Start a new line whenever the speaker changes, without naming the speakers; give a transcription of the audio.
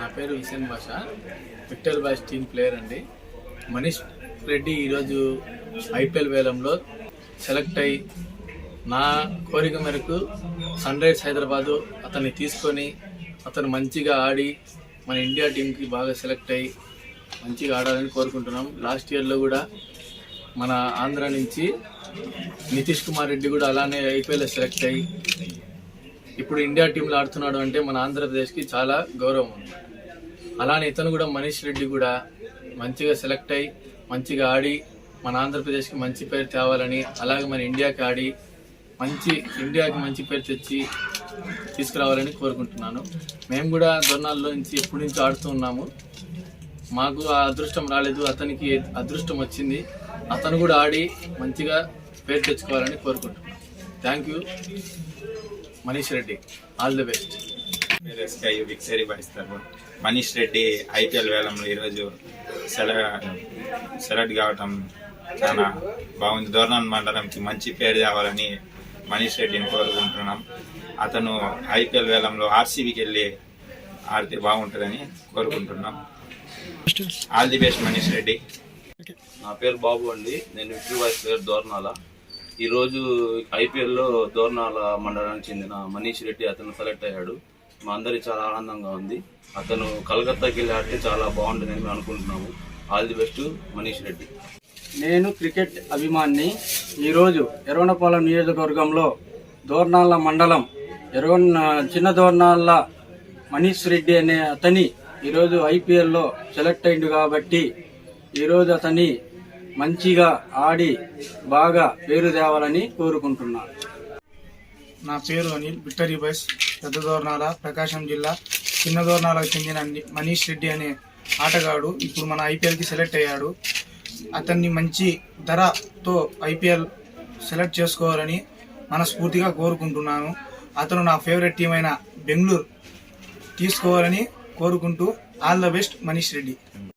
నా పేరు Hussain Basha Victor Bash team player అండి. మనీష్ రెడ్డి ఈరోజు ఐపీఎల్ వేలంలో సెలెక్ట్ అయ్యి నా కోరిక మేరకు సన్ రైజర్స్ హైదరాబాదు అతన్ని తీసుకొని అతను మంచిగా ఆడి మన ఇండియా టీంకి బాగా సెలెక్ట్ అయ్యి మంచిగా ఆడాలని కోరుకుంటున్నాం. లాస్ట్ ఇయర్లో కూడా మన ఆంధ్ర నుంచి నితీష్ కుమార్ రెడ్డి కూడా అలానే ఐపీఎల్ సెలెక్ట్ అయ్యి ఇప్పుడు ఇండియా టీంలో ఆడుతున్నాడు అంటే మన ఆంధ్రప్రదేశ్కి చాలా గౌరవం. ఉంది అలానే ఇతను కూడా మనీష్ రెడ్డి కూడా మంచిగా సెలెక్ట్ అయ్యి మంచిగా ఆడి మన ఆంధ్రప్రదేశ్కి మంచి పేరు తేవాలని అలాగే మన ఇండియాకి ఆడి మంచి ఇండియాకి మంచి పేరు తెచ్చి తీసుకురావాలని కోరుకుంటున్నాను. మేము కూడా దొర్నాల్లో నుంచి ఎప్పటి నుంచి ఆడుతూ ఉన్నాము. మాకు ఆ అదృష్టం రాలేదు అతనికి అదృష్టం వచ్చింది. అతను కూడా ఆడి మంచిగా పేరు తెచ్చుకోవాలని కోరుకుంటున్నాను. Thank you Manish Reddy. All the best
SK విక్సరీ Manish Reddy IPL వేలంలో ఈరోజు సెల సెలెక్ట్ కావటం చాలా బాగుంది. దూరం మండలంకి మంచి పేరు తేవాలని మనీష్ రెడ్డిని కోరుకుంటున్నాం. అతను ఐపీఎల్ వేలంలో ఆర్సీబీకి వెళ్ళి ఆడితే బాగుంటుందని కోరుకుంటున్నాం. All the best Manish Reddy.
నా పేరు బాబు అండి. నేను విక్టరీ వైస్ ప్లేయర్ దోర్నాల. ఈరోజు ఐపీఎల్లో దోర్నాల మండలానికి చెందిన మనీష్ రెడ్డి అతను సెలెక్ట్ అయ్యాడు. మా అందరికి చాలా ఆనందంగా ఉంది. అతను కలకత్తాకి వెళ్ళి ఆడితే చాలా బాగుంటుందని మేము అనుకుంటున్నాము. All the best Manish Reddy.
నేను క్రికెట్ అభిమాన్ని. ఈరోజు ఎర్వనపాలెం నియోజకవర్గంలో దోర్నాల మండలం ఎర్వన్ చిన్న దోర్నాల మనీష్ రెడ్డి అనే అతని ఈరోజు ఐపీఎల్లో సెలెక్ట్ అయిండు కాబట్టి ఈరోజు అతని మంచిగా ఆడి బాగా పేరు తేవాలని కోరుకుంటున్నాను
నా పేరు అనిల్ విక్టరీ బస్ పెద్ద దోర్నాల ప్రకాశం జిల్లా చిన్న దోర్నాలకు చెందిన మనీష్ రెడ్డి అనే ఆటగాడు ఇప్పుడు మన ఐపీఎల్కి సెలెక్ట్ అయ్యాడు. అతన్ని మంచి ధరతో ఐపీఎల్ సెలెక్ట్ చేసుకోవాలని మనస్ఫూర్తిగా కోరుకుంటున్నాను. అతను నా ఫేవరెట్ టీం అయిన బెంగళూరు తీసుకోవాలని కోరుకుంటూ all the best Manish Reddy.